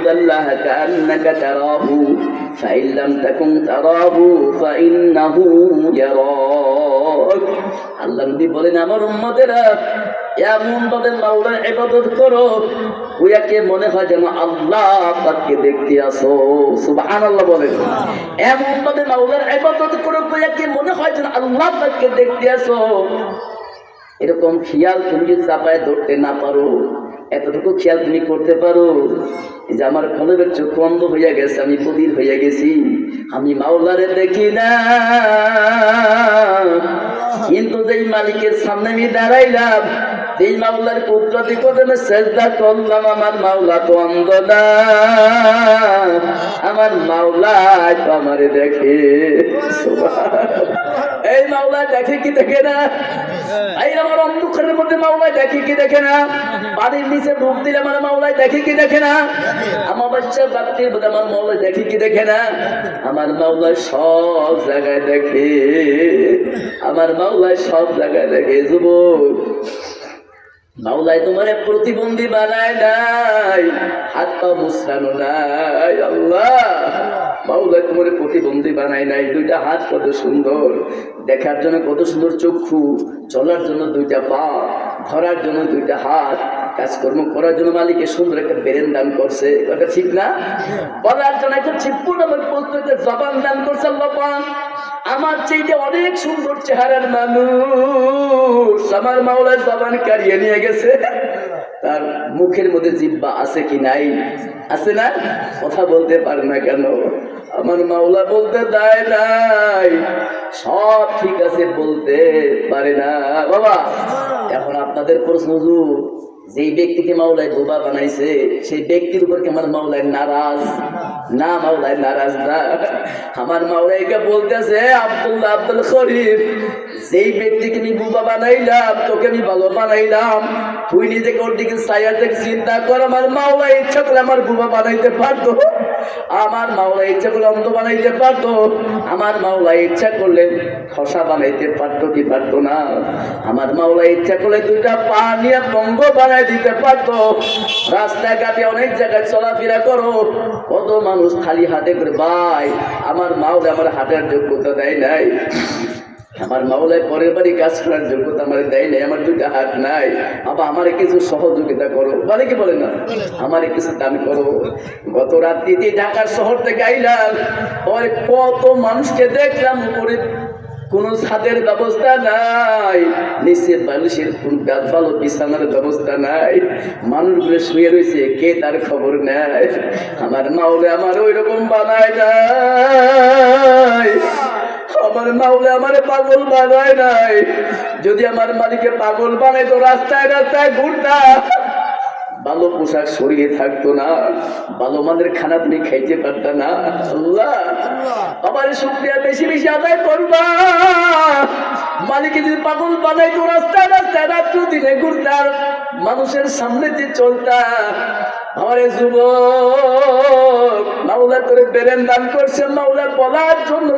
تعبد الله كأنك تراه فإن لم تكن تراه فإنه يراك আল্লাহ নবী বলেন আমার উম্মতেরা এমন ভাবে মাওলার ইবাদত করো ওয়াকে মনে হয় যেন আল্লাহ পাককে দেখতে আসো সুবহানাল্লাহ বলেন এমন ভাবে মাওলার ইবাদত করো ওয়াকে মনে হয় যেন আল্লাহ পাককে দেখতে আসো এরকম খেয়াল তুমি যদি চাপায় ধরতে না পারো এতটুকু খেয়াল তুমি করতে পারো যে আমার কলবের চোখ বন্ধ হইয়া গেছে, আমি বদির হইয়া গেছি। আমি মাওলারে দেখি না। কিন্তু যেই মালিকের সামনে আমি দাঁড়াইলাম এই মাওলার কুদরতি কদমে চেষ্টা করলাম, আমার মাওলা তো অন্ধ না। আমার মাওলা তো আমারে দেখে। এই মাওলা, দেখে কি দেখে না? এই আমার অন্ধকারের মধ্যে মাওলায় দেখে কি দেখে না? বাড়ির নিচে ঢুক দিলে আমার মাওলায় দেখে কি দেখে না? আমার বাচ্চা বাচ্চার মধ্যে আমার মাওলায় দেখে কি দেখে না? আমার মাওলায় সব জায়গায় দেখে, আমার মাওলায় সব জায়গায় দেখে, যুবক। মাওলায় তোমার প্রতিবন্ধী বানায় নাই। হাত পা মুসরানো নাই, আল্লাহ। মাওলায় তোমার প্রতিবন্ধী বানায় নাই। দুইটা হাত কত সুন্দর। দেখার জন্য কত সুন্দর চক্ষু, চলার জন্য দুইটা পা, ধরার জন্য দুইটা হাত। কাজকর্ম করার জন্য মালিকের সুন্দর একটা বেরেন দান করছে কথা ঠিক না? বলার জন্য একটা ছিপ্পুর আমার প্রশ্ন জবান দান করছে আল্লাহ আমার চাইতে অনেক সুন্দর চেহারার মানুষ। আমার মাওলার জবান কারিয়ে নিয়ে গেছে। তার মুখের মধ্যে জিব্বা আছে কি নাই? আছে না? কথা বলতে পারে না কেন? আমার মাওলা বলতে দেয় নাই। সব ঠিক আছে বলতে পারে না। বাবা, এখন আপনাদের প্রশ্ন যেই ব্যক্তিকে মাওলায় বোবা বানাইছে, সেই ব্যক্তির উপর আমার মাওলায় নারাজ? না, মাওলায় নারাজ না। আমার মাওলাইকে বলতেছে, আব্দুল্লাহ আব্দুল শরীফ সেই ব্যক্তিকে আমি বোবা বানাইলাম, তোকে আমি ভালো বানাইলাম, তুই নিজেকে ওর দিকে চিন্তা কর আমার মাওলাই ইচ্ছা করে আমার বোবা বানাইতে পারতো। আমার মাওলা ইচ্ছা করলে অন্ধ বানাইতে পারতো। আমার মাওলা ইচ্ছা করলে খসা বানাইতে পারতো কি পারতো না? আমার মাওলা ইচ্ছা করলে দুইটা পা নিয়ে বঙ্গ বানাই দিতে পারতো। রাস্তাঘাটে অনেক জায়গায় চলাফেরা করো। কত মানুষ খালি হাতে করে, ভাই, আমার মাওলা আমার হাতের যোগ্যতা দেয় নাই। আমার মাওলায় পরের বাড়ি কাজ করার যোগ্যতা আমার দেয় নাই, আমার দুইটা হাত নাই। আবার আমার কিছু সহযোগিতা করো। বলে কি বলে না? আমার কিছু দান করো। গত রাত্রিতে ঢাকার শহর থেকে আইলাম, পরে কত মানুষকে দেখলাম উপরে কোনো ছাদের ব্যবস্থা নাই, নিচে বালিশের কোন গাছ ভালো বিছানার ব্যবস্থা নাই। মানুষগুলো শুয়ে রয়েছে, কে তার খবর নেয়? আমার মাওলে আমার ওই রকম বানায় নাই। আমার মাওলে আমার পাগল বানায় নাই। যদি আমার মালিকে পাগল বানায় তো রাস্তায় রাস্তায় ঘুরতা। ভালো পোশাক সরিয়ে থাকতো না। ভালো মানের খানা তুমি খাইতে পারত না। আমার শুক্রিয়া বেশি বেশি আদায় করবা। মালিকে যদি পাগল বানাই তো রাস্তায় রাস্তায় রাত্র দিনে ঘুরতার মানুষের সামনে যে চলতা আমার যুবক মাওলা করে বেরেন দান করছে, মাওলা বলার জন্য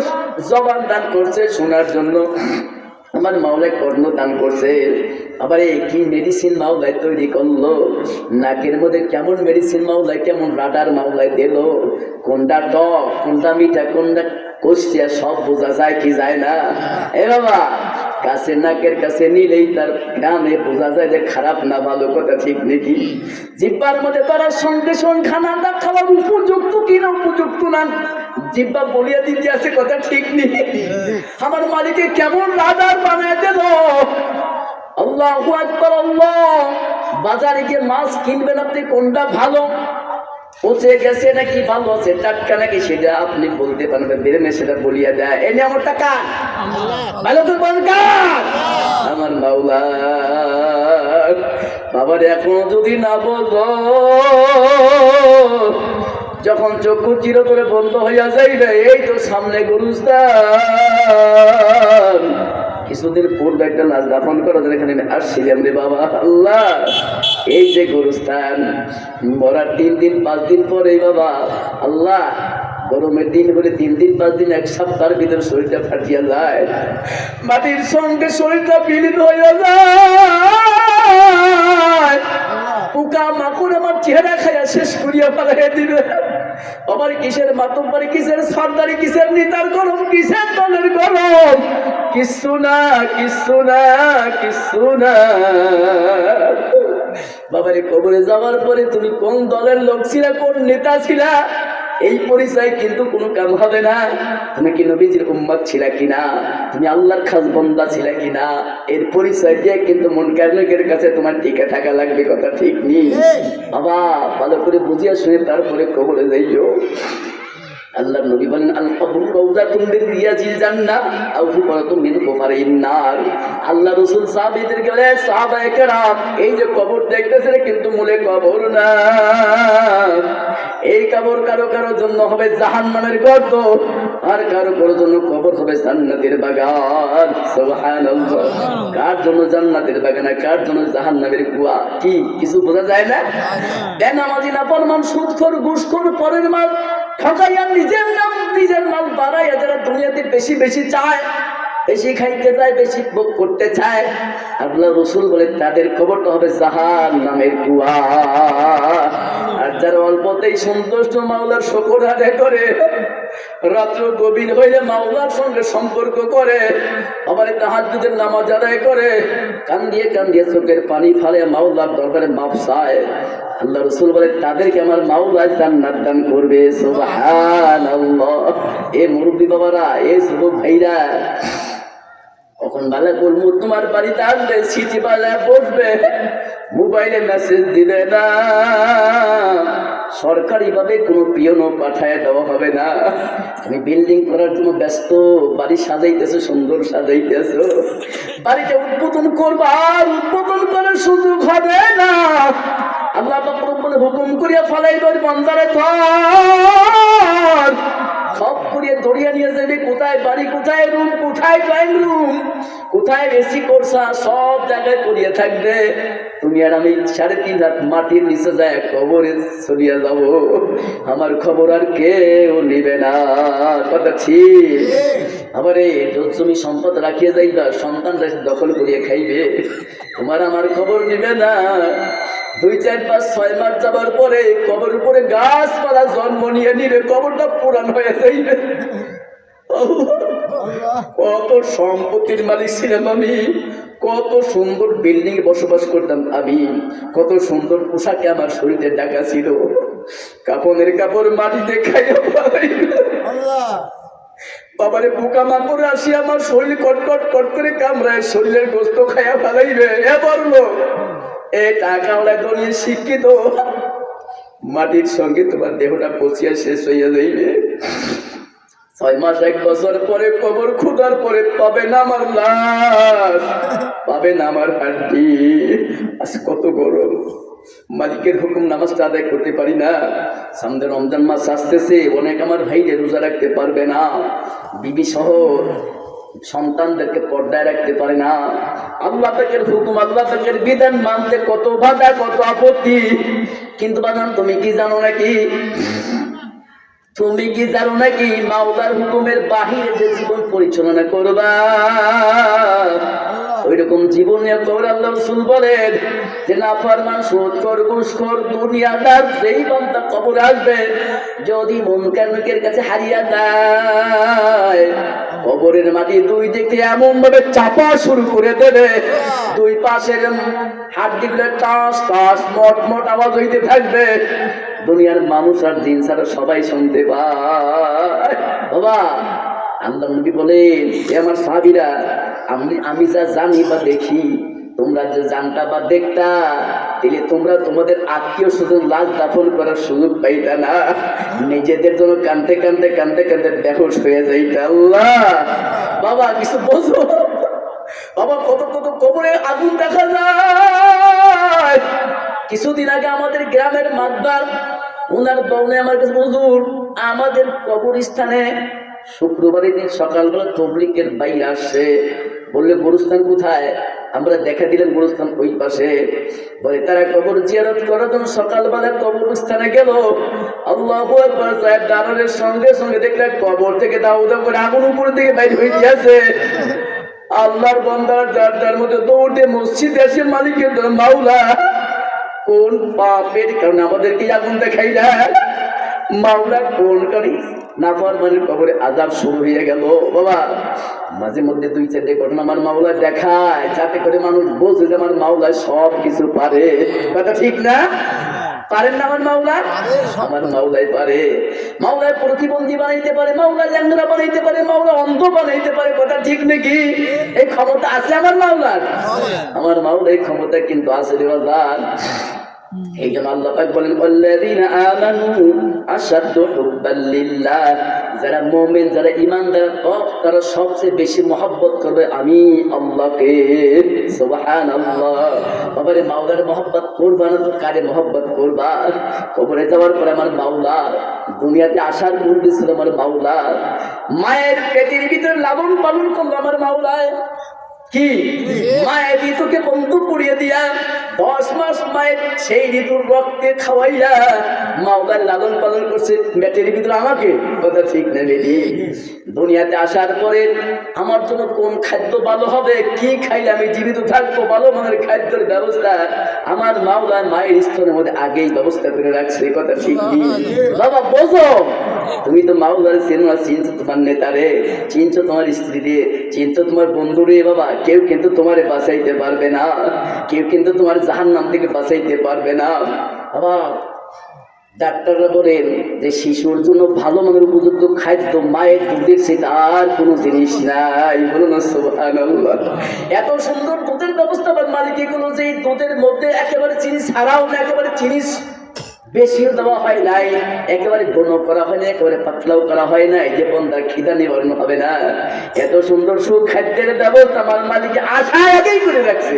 জবান দান করছে, শোনার জন্য। আমার মাওলায় কর্ণ দান করছে। আবার এই কি মেডিসিন মাওলায় তৈরি করল? নাকের মধ্যে কেমন মেডিসিন মাওলায়, কেমন রাডার মাওলায় দিল? কোনটা টক, কোনটা মিঠা, কোনটা কষ্টিয়া, সব বোঝা যায় কি যায় না? এ বাবা কাছে নাকের কাছে নিলেই তার গ্রামে বোঝা যায় যে খারাপ না, ভালো কথা ঠিক নাকি? জিব্বার মধ্যে তারা সঙ্গে সঙ্গে খানাটা খাওয়ার উপযুক্ত কি না উপযুক্ত না জিব্বা বলিয়া দিতে আছে কথা ঠিক নেই। আমার মালিকে কেমন রাজার বানায় দেব আল্লাহ আকবর, আল্লাহ। বাজারে গিয়ে মাছ কিনবেন আপনি কোনটা ভালো? পচে গেছে নাকি ভালো আছে, টাটকা নাকি সেটা আপনি বলতে পারবেন। বেরেনে সেটা বলিয়া দেয় এনে আমার টাকা। ভালো তো আমার মাওলা। বাবার এখনও যদি না বলো, যখন চক্ষু চিরতরে বন্ধ হইয়া যাইবে, এই তো সামনে গুরুস্থান। কিছুদিন পূর্বে একটা লাশ দাফন করা এখানে আসছিলাম রে বাবা। আল্লাহ। এই যে গুরুস্থান, মরার তিন দিন, পাঁচ দিন পরে বাবা, আল্লাহ, গরমের দিন হলে তিন দিন, পাঁচ দিন, এক সপ্তাহের ভিতরে শরীরটা ফাটিয়া যায়। মাটির সঙ্গে শরীরটা বিলীন হইয়া যায়। পোকা মাকুড় আমার চেহারা খাইয়া শেষ করিয়া ফেলাই দিবে। আমার কিসের মাতব্বারি কিসের সর্দারি কিসের নিতার গরম, কিসের দলের গরম? কিছু না কিছু না কিছু না। বাবারে কবরে যাওয়ার পরে তুমি কোন দলের লোক ছিলা কোন নেতা ছিলা? এই পরিচয় কিন্তু কোনো কাম হবে না। তুমি কি নবীজির উম্মত ছিলা কিনা? তুমি আল্লাহর খাস বন্দা ছিলা কিনা? এর পরিচয় দিয়ে কিন্তু মন কারণের কাছে তোমার টিকে থাকা লাগবে কথা ঠিক নেই। বাবা ভালো করে বুঝিয়া শুনে তারপরে কবরে যাইও। আল্লাহ নবী বলেন আল কবর রওজাতুন মিন রিয়াজিল জান্নাহ। আও মিন কুফারিন নার। আল্লাহ রাসূল সাহাবীদেরকে বলে সাহাবায়ে কেরাম এই যে কবর দেখতেছেন কিন্তু মূলে কবর না। এই কবর কারও কারও জন্য হবে জাহান্নামের গর্ত আর কারও কারও জন্য কবর হবে জান্নাতের বাগান। সুবহানাল্লাহ। কার জন্য জান্নাতের বাগান আর কার জন্য জাহান্নামের কুয়া? কি কিছু বোঝা যায় না? দেন আমাজি না পরমান সুদখোর ঘুষখোর পরের মাল ঠকাইয়া নিজের নাম, নিজের মাল বাড়াইয়া যারা দুনিয়াতে বেশি বেশি চায়, বেশি খাইতে চায়, বেশি ভোগ করতে চায়, আল্লাহ রসুল বলে, তাদের খবরটা হবে জাহান নামের কুয়া আর যারা অল্পতেই সন্তুষ্ট, মাওলার শকর আদায় করে, রাত্র গভীর হইলে মাওলার সঙ্গে সম্পর্ক করে, আবার তাহার তাহাজুদের নামাজ আদায় করে, কান্দিয়ে কান্দিয়ে চোখের পানি ফালে মাওলার দরবারে মাপ চায়। আল্লাহ রসুল বলে, তাদেরকে আমার মাওলা জান্নাত দান করবে, সুবহানাল্লাহ। এ মুরব্বী বাবারা, এ যুবক ভাইরা, কখন বালা করব তোমার বাড়িতে আসবে সিটি বালা বসবে, মোবাইলে মেসেজ দিবে না। সরকারি ভাবে কোনো পিয়নও পাঠায় দেওয়া হবে না। তুমি বিল্ডিং করার জন্য ব্যস্ত, বাড়ি সাজাইতেছো, সুন্দর সাজাইতেছো। বাড়িটা উদ্বোধন করবা উদ্বোধন করার সুযোগ হবে না। আল্লাহ রব্বুল হুকুম করিয়া ফলাই দর বন্দারে ধর। সব করিয়ে দড়িয়ে নিয়ে যাবে কোথায় বাড়ি, কোথায় রুম কোথায় ড্রয়িং রুম কোথায় এসি করছা সব জায়গায় করিয়ে থাকবে। তুমি আর আমি সাড়ে তিন রাত মাটির নিচে যায় কবরে চলিয়া যাব। আমার খবর আর কেউ নিবে না। কথা ঠিক? আবার এই জমি সম্পদ রাখিয়ে যাইবা, সন্তান দখল করিয়ে খাইবে। তোমার আমার খবর নিবে না। দুই চার পাঁচ ছয় মাস যাবার পরে কবর উপরে গাছপালা জন্ম নিয়ে নিবে কবরটা পুরান হয়ে যাইবে। কত সম্পত্তির মালিক ছিলাম আমি কত সুন্দর বিল্ডিং বসবাস করতাম আমি কত সুন্দর পোশাকে আমার শরীরে ডাকা ছিল। কাপড়ের কাপড় মাটিতে খাইয়া। বাবারে পোকা মাকড় আসি আমার শরীর কটকট কট করে কামড়ায় শরীরের গোস্ত খাইয়া ফেলাইবে। এ বলল এ টাকা ওরা ধরিয়ে শিক্ষিত। মাটির সঙ্গে তোমার দেহটা পচিয়া শেষ হইয়া যাইবে। ছয় মাস, এক বছর পরে কবর খুদার পরে পাবে না আমার লাশ, পাবে না আমার হাড্ডি। আজ কত গরম। মালিকের হুকুম নামাজটা আদায় করতে পারি না। সামনে রমজান মাস আসতেছে, অনেক আমার ভাইরে রোজা রাখতে পারবে না। বিবি সহ সন্তানদেরকে পর্দায় রাখতে পারে না। আল্লাহ তাকের হুকুম, আল্লাহ তাকের বিধান মানতে কত বাধা, কত আপত্তি। কিন্তু বাজান, তুমি কি জানো নাকি? তুমি কি জানো নাকি? মাওলার হুকুমের বাহিরে যে জীবন পরিচালনা করবা ওই রকম জীবনে আল্লাহ রসুল বলেন যে না ফরমান সুদ কর ঘুষ কর দুনিয়াদার যেই বান্দা কবর আসবে, যদি মন কার্মিকের কাছে হারিয়ে যায়, কবরের মাটি দুই দিকে এমন ভাবে চাপা শুরু করে দেবে। দুই পাশের হাড্ডিগুলো টাস টাস, মট মট আওয়াজ হইতে থাকবে। দুনিয়ার মানুষ আর দিন ছাড়া সবাই শুনতে পায়। বাবা, আল্লাহ নবী বলেন আমার সাহাবিরা আমি আমি যা জানি বা দেখি, তোমরা যে জানতা বা দেখতা তাহলে তোমরা তোমাদের আত্মীয় স্বজন লাশ দাফন করার সুযোগ পাইতা না। নিজেদের জন্য কানতে কানতে কানতে কানতে বেহস হয়ে যাইতা আল্লাহ। বাবা, কিছু বোঝো বাবা, কত কত কবরে আগুন দেখা যায়। কিছুদিন আগে আমাদের গ্রামের মাতবার ওনার বউনে আমার কাছে, হুজুর, আমাদের কবরস্থানে শুক্রবারের দিন সকালবেলা তবলিকের বাইরে আসছে। বললে, গরুস্থান কোথায়? আমরা দেখা দিলেন গরুস্থান ওই পাশে। বলে, তারা কবর জিয়ারত করার জন্য সকালবেলা কবরস্থানে গেল। আল্লাহ সাহেব সঙ্গে সঙ্গে দেখলে কবর থেকে দাউ দাউ করে আগুন উপর থেকে বাইরে হয়ে গিয়েছে। আল্লাহর বন্দার যার যার মধ্যে দৌড়ে মসজিদ এসে মালিকের মাওলা, কোন পাপের কারণে আমাদেরকে আগুন দেখাই যায় মাওলা, কোন করি নাফরমানের কবরে আজাব শুরু হয়ে গেল। বাবা মাঝে মধ্যে দুই চারটে ঘটনা আমার মাওলা দেখায় যাতে করে মানুষ বোঝে যে আমার মাওলা সব কিছু পারে। কথা ঠিক না? পারেন না আমার মাওলা? আমার মাওলাই পারে। মাওলায় প্রতিবন্ধী বানাইতে পারে মাওলা ল্যাংরা বানাইতে পারে মাওলা অন্ধ বানাইতে পারে কথা ঠিক নাকি? এই ক্ষমতা আছে আমার মাওলার। আমার মাওলা এই ক্ষমতা কিন্তু আছে রে বাজার। এই জন্য আল্লাহ পাক বলেন আল্লাযীনা আমানু আশাদ্দু হুব্বান লিল্লাহ। যারা মুমিন, যারা ঈমানদার তারা সবচেয়ে বেশি মহব্বত করবে আমি আল্লাহকে। সুবহানাল্লাহ। বাবারে, মাওলার মহব্বত করবা না তো কারে মহব্বত করবা? কবরে যাওয়ার পরে আমার মাওলা দুনিয়াতে আসার পূর্বে ছিল আমার মাওলা মায়ের পেটের ভিতরে লালন পালন করল আমার মাওলায়। কি? মায়ের ঋতুকে বন্ধু পুড়িয়ে দিয়া দশ মাস মায়ের সেই ঋতুর রক্তে খাওয়াইয়া মাওদার লালন পালন করছে। মেটের ভিতরে আমাকে? কথা ঠিক না বেরি দুনিয়াতে আসার পরে আমার জন্য কোন খাদ্য ভালো হবে? কি খাইলে আমি জীবিত থাকব? ভালো মানের খাদ্যের ব্যবস্থা আমার মাওলা মায়ের স্তনের মধ্যে আগেই ব্যবস্থা করে রাখছে। কথা ঠিক নেই বাবা বোঝো? তুমি তো মাওলার না চিনছো তোমার নেতারে চিনছো তোমার স্ত্রী রে চিনছো তোমার বন্ধু রে বাবা। কেউ কিন্তু তোমারে বাঁচাইতে পারবে না। কেউ কিন্তু তোমার জাহান নাম থেকে বাঁচাইতে পারবে না। বাবা ডাক্তাররা বলেন যে শিশুর জন্য ভালো মানের উপযুক্ত খাদ্য মায়ের দুধের সেটা আর কোনো জিনিস নাই। বলুন এত সুন্দর দুধের ব্যবস্থা, মালিক, এগুলো যে দুধের মধ্যে একেবারে চিনি ছাড়াও না, একেবারে চিনি বেশিও দেওয়া হয় নাই। একেবারে ঘন করা হয় না একেবারে পাতলাও করা হয় নাই। যে বন্ধার খিদা নিবারণ হবে না। এত সুন্দর সুখাদ্যের ব্যবস্থা আমার মালিক আশায় আগেই করে রাখছে।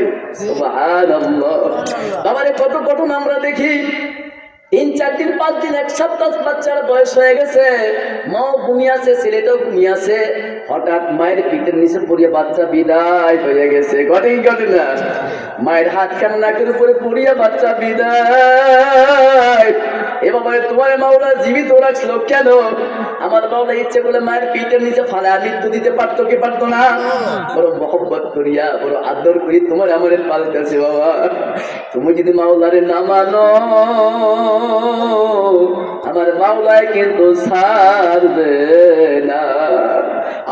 বাবারে, কত ঘটনা আমরা দেখি। তিন, চার দিন, পাঁচ দিন, এক সপ্তাহ বাচ্চার বয়স হয়ে গেছে। মাও ঘুমিয়ে আছে, ছেলেটাও ঘুমিয়ে আছে। হঠাৎ মায়ের পিঠের নিচে পড়িয়ে বাচ্চা বিদায় হয়ে গেছে। ঘটে ঘটে না মায়ের হাত কান নাকের উপরে পড়িয়া বাচ্চা বিদায়। এ বাবা তোমার মাওলা জীবিত রাখছিল কেন? আমার মাওলা ইচ্ছে করলে মায়ের পিঠের নিচে ফালা মৃত্যু দিতে পারতো কি পারতো না? বড় মহব্বত করিয়া, বড় আদর করি তোমার আমার পাল্টেছে বাবা। তুমি যদি মাওলারে না আমার মাওলায় কিন্তু ছাড়বে না।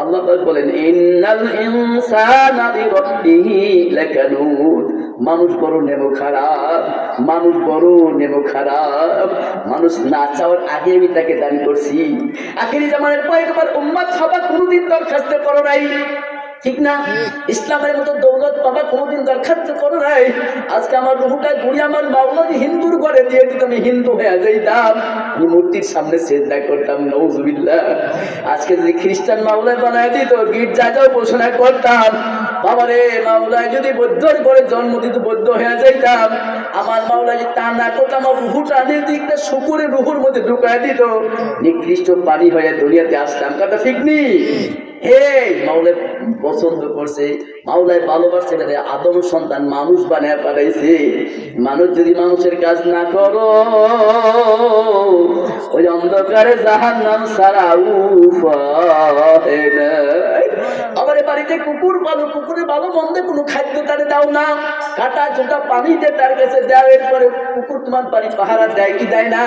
আল্লাহ বলেন, ইন্নাল ইনসানা লিরাব্বিহি লাকানুদ। মানুষ বড় নেমো খারাপ, মানুষ বড় নেমো খারাপ। মানুষ না চাওয়ার আগে আমি তাকে দান করছি। আখেরি জামানের কয়েকবার উম্মাদ সবার কোনোদিন দরখাস্ত করো নাই। ঠিক না? ইসলামের মতো দৌলত পাবা কোনোদিন দরখাস্ত করো নাই। আজকে আমার রুহুটা ঘুরি আমার মাওলা হিন্দুর ঘরে দিয়ে আমি হিন্দু হয়ে যাইতাম মূর্তির সামনে চেষ্টা করতাম নৌজুবিল্লাহ আজকে যদি খ্রিস্টান মাওলায় বানায় দিত গির্জা যাও ঘোষণা করতাম, বাবারে মাওলায় যদি বৌদ্ধর ঘরে জন্ম দিত বৌদ্ধ হয়ে যাইতাম, আমার মাওলা যদি তা না করতো আমার রুহুটা দিকটা শুকুরের রুহুর মধ্যে ঢুকায় দিত, নিকৃষ্ট পানি হয়ে দুনিয়াতে আসতাম। কথা ঠিক নেই? হে মাওলায় পছন্দ করছে, মাওলায় ভালোবাসছে আদম সন্তান মানুষ বানায় পাঠাইছে। মানুষ যদি মানুষের কাজ না করো, ওই অন্ধকারে জাহান নাম সারা আমার বাড়িতে কুকুর পালো কুকুরের ভালো মন্দে কোনো খাদ্য তারে দাও না। কাটা চোটা পানিতে তার কাছে দাও, এরপরে কুকুর তোমার বাড়ি পাহারা দেয় কি দেয় না?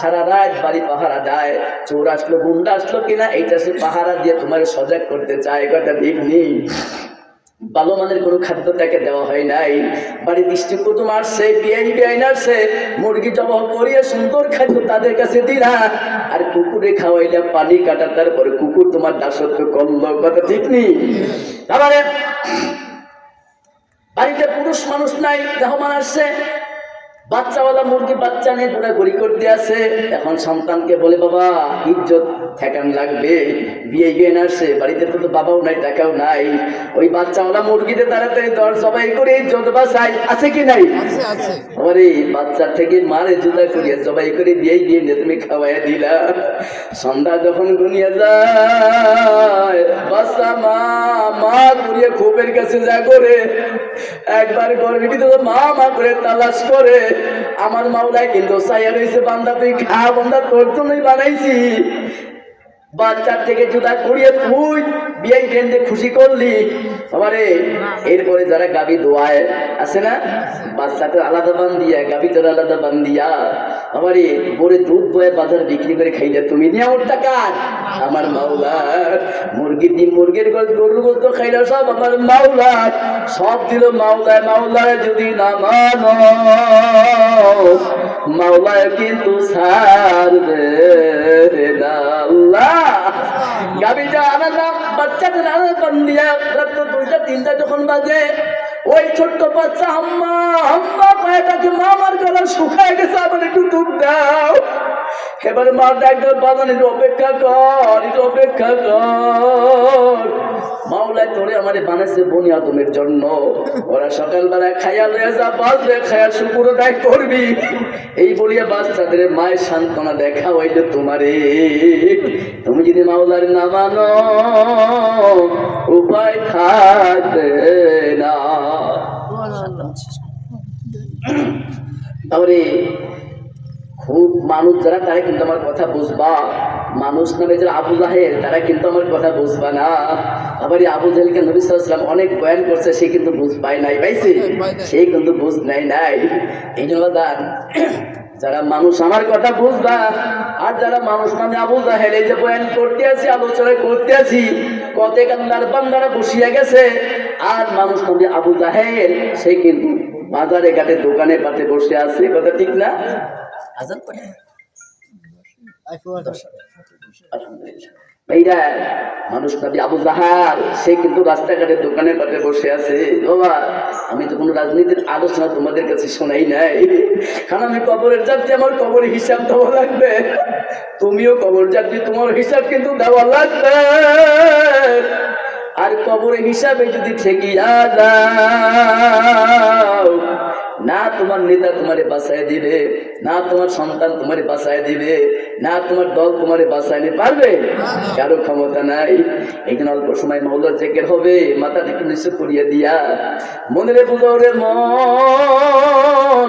সারা রাত বাড়ি পাহারা দেয়। চোর আসলো, গুন্ডা আসলো কিনা, এইটা সে পাহারা দিয়ে তোমার সজাগ করতে চায় কথা ঠিক নেই। ভালো মানের কোনো খাদ্য তাকে দেওয়া হয় নাই। বাড়ি দৃষ্টি কুটুম আসছে, বিয়াই বিয়াইন আসছে। মুরগি জবাহ করিয়ে সুন্দর খাদ্য তাদের কাছে দিলা। আর কুকুরে খাওয়াইলা পানি কাটা, তারপরে কুকুর তোমার দাসত্ব করল কথা ঠিক নেই। তারপরে বাড়িতে পুরুষ মানুষ নাই মেহমান আসছে। বাচ্চাওয়ালা মুরগি বাচ্চা নিয়ে ঘোরাঘুরি করতে আসে। এখন সন্তানকে বলে বাবা ইজ্জত ঠেকান লাগবে। বিয়ে গিয়ে না আসছে বাড়িতে তো বাবাও নাই টাকাও নাই। ওই বাচ্চাওয়ালা মুরগিতে তাড়াতাড়ি দর সবাই করে ইজ্জত বাসাই আছে কি নাই? আরে বাচ্চা থেকে মারে জুদা করিয়া জবাই করে বিয়ে গিয়ে নিয়ে তুমি খাওয়াইয়া দিলা। সন্ধ্যা যখন গুনিয়ে যায় বাচ্চা মা মা করিয়া খোপের কাছে যা করে একবার ঘরের ভিতরে মা মা করে তালাশ করে। আমার মাওলায় কিন্তু সাইয়া রয়েছে, বান্দা তুই খা, বান্দা তোর জন্যই বানাইছি। বাচ্চার থেকে জুতা করিয়ে তুই বিয়ে বেঁধে খুশি করলি। আমারে এরপরে যারা গাবি দোয়ায়, আছে না? বাচ্চাটা আলাদা বান দিয়া গাবিটার আলাদা বান দিয়া আমারে পরে দুধ বয়ে বাজার বিক্রি করে খাইলে তুমি নিয়ে ওর টাকা আমার মাওলার। মুরগি ডিম মুরগির গরুর গোস্ত খাইলে সব আমার মাওলার। সব দিল মাওলায় মাওলায় যদি না মানো, মাওলায় কিন্তু আলাদা বাচ্চাদের দিয়া দুইটা, তিনটা যখন বাজে, ওই ছোট্ট বাচ্চা হাম্মা হাম্মা পায়টাকে মা আমার গলা শুকায় গেছে আমার একটু দুধ দাও। এবারে মা ডাক্তার বাজান একটু অপেক্ষা কর একটু অপেক্ষা কর। মাওলায় তোরে আমারে বানাইছে বনি আদমের জন্য। ওরা সকালবেলা খাইয়া লয়ে যা বাঁচবে খায়া শুকুর দায় করবি। এই বলিয়া বাচ্চাদের মায়ের সান্ত্বনা দেখা হইলে তোমারে। তুমি যদি মাওলার না মানো উপায় থাকবে না। তাহলে খুব মানুষ যারা তারা কিন্তু আমার কথা বুঝবা। মানুষ নামে যারা আবু জাহেল তারা কিন্তু আমার কথা বুঝবা না। আবার এই আবু জাহেলকে নবী সাল্লাম অনেক বয়ান করছে সে কিন্তু বুঝ পায় নাই পাইছে? সে কিন্তু বুঝ নাই নাই। এই জন্য যারা মানুষ আমার কথা বুঝবা আর যারা মানুষ নামে আবু জাহেল এই যে বয়ান করতে আছি আলোচনা করতে আছি কত কান্দার বান্দারা বসিয়া গেছে আর মানুষ নামে আবু জাহেল সে কিন্তু বাজারে ঘাটে দোকানে পাতে বসে আছে কথা ঠিক না? আজান ভাইরা মানুষ নবী আবু জাহাল সে কিন্তু রাস্তাঘাটে দোকানে পাটে বসে আছে। বাবা আমি তো কোনো রাজনীতির আলোচনা তোমাদের কাছে শোনাই নাই। কারণ আমি কবরের যাত্রী আমার কবরের হিসাব দেওয়া লাগবে। তুমিও কবর যাত্রী তোমার হিসাব কিন্তু দেওয়া লাগবে। আর কবরের হিসাবে যদি ঠেকিয়া যাও না তোমার নেতা তোমারে বাঁচায় দিবে, না তোমার সন্তান তোমারে বাঁচায় দিবে, না তোমার দল তোমারে বাঁচায় নিতে পারবে। কারও ক্ষমতা নাই। একদিন অল্প সময় মহল্লা জেকের হবে মাথা একটু নিচে করিয়া দিয়া। মনে রে বুঝাও রে মন,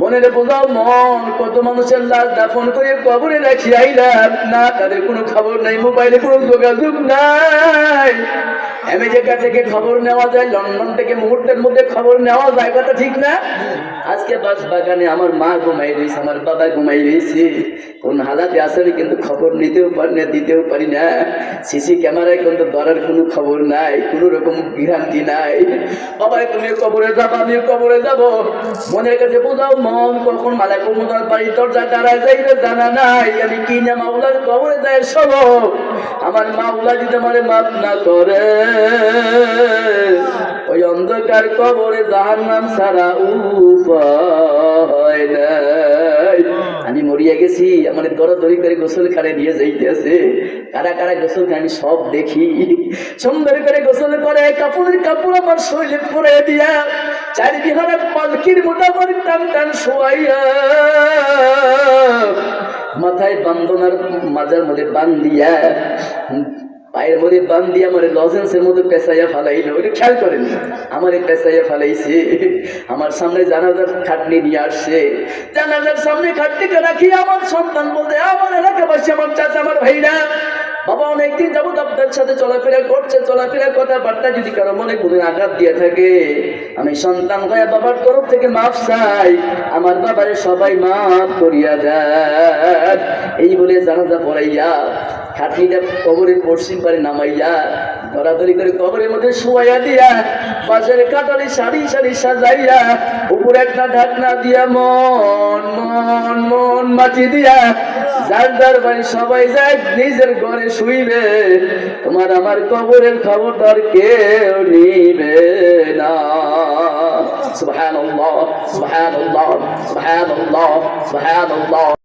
মনে রে বোঝাও মন, কত মানুষের লাশ দাফন করে কবরে রাখি আইলাম। না, তাদের কোনো খবর নাই, মোবাইলে কোনো যোগাযোগ নাই। আমেরিকা থেকে খবর নেওয়া যায়, লন্ডন থেকে মুহূর্তের মধ্যে খবর নেওয়া যায়, কথা ঠিক না? আজকে বাস বাগানে আমার মা ঘুমাই রয়েছে, আমার বাবা ঘুমাই রয়েছে। কোন হালাতে আসলে কিন্তু খবর নিতেও পারি না, দিতেও পারি না। সিসি ক্যামেরায় কিন্তু ধরার কোনো খবর নাই, কোনো রকম গ্যারান্টি নাই। বাবাই তুমি কবরে যাব আমিও কবরে যাব। মনের কাছে বোঝাও, মন কখন মালা কমুদার বাড়ির দরজা দাঁড়ায় যাইবে জানা নাই। আমি কি না মাওলার কবরে যায় সব আমার মাওলা যদি আমারে মাফ না করে ওই অন্ধকার কবরে জাহান নাম সারা উপায় নাই। আমি মরিয়া গেছি আমাদের আমার দরাদরি করে গোসল খারে নিয়ে যাইতেছে। কারা কারা গোসল খায় আমি সব দেখি। সুন্দর করে গোসল করে, কাপড়ের কাপড় আমার শরীরে পরে দিয়া চার বিহারে পালকির মোটামুটি টান টান শোয়াইয়া, মাথায় বান্ধনার মাজার মধ্যে বান দিয়া পায়ের মধ্যে বান দিয়ে আমার লজেন্সের মধ্যে পেঁচাইয়া ফালাইলো। ওটা খেয়াল করেন আমার এই পেঁচাইয়া ফালাইছে। আমার সামনে জানাজার খাটনি নিয়ে আসছে। জানাজার সামনে খাটনিটা রাখি, আমার সন্তান বলতে, আমার এলাকাবাসী, আমার চাচা, আমার ভাইরা, বাবা অনেকদিন যাব আপনার সাথে চলাফেরা করছে, চলাফেরা কথাবার্তা যদি কারও মনে কোনো আঘাত দিয়ে থাকে, আমি সন্তান হয়ে বাবার তরফ থেকে মাফ চাই, আমার বাবারে সবাই মাফ করিয়া দেয় এই বলে জানাজা পড়াইয়া খাটনিটা কবরের পশ্চিম পারে নামাইয়া ধরাধরি করে কবরের মধ্যে শোয়াইয়া দিয়া পাশের কাটালি সারি সারি সাজাইয়া, উপরে একটা ঢাকনা দিয়া মন মন মন মাটি দিয়া, যার বাড়ি সবাই যায়, নিজের ঘরে শুইবে। তোমার আমার কবরের খবর তার কেউ নিবে না। সুবহানাল্লাহ সুবহানাল্লাহ।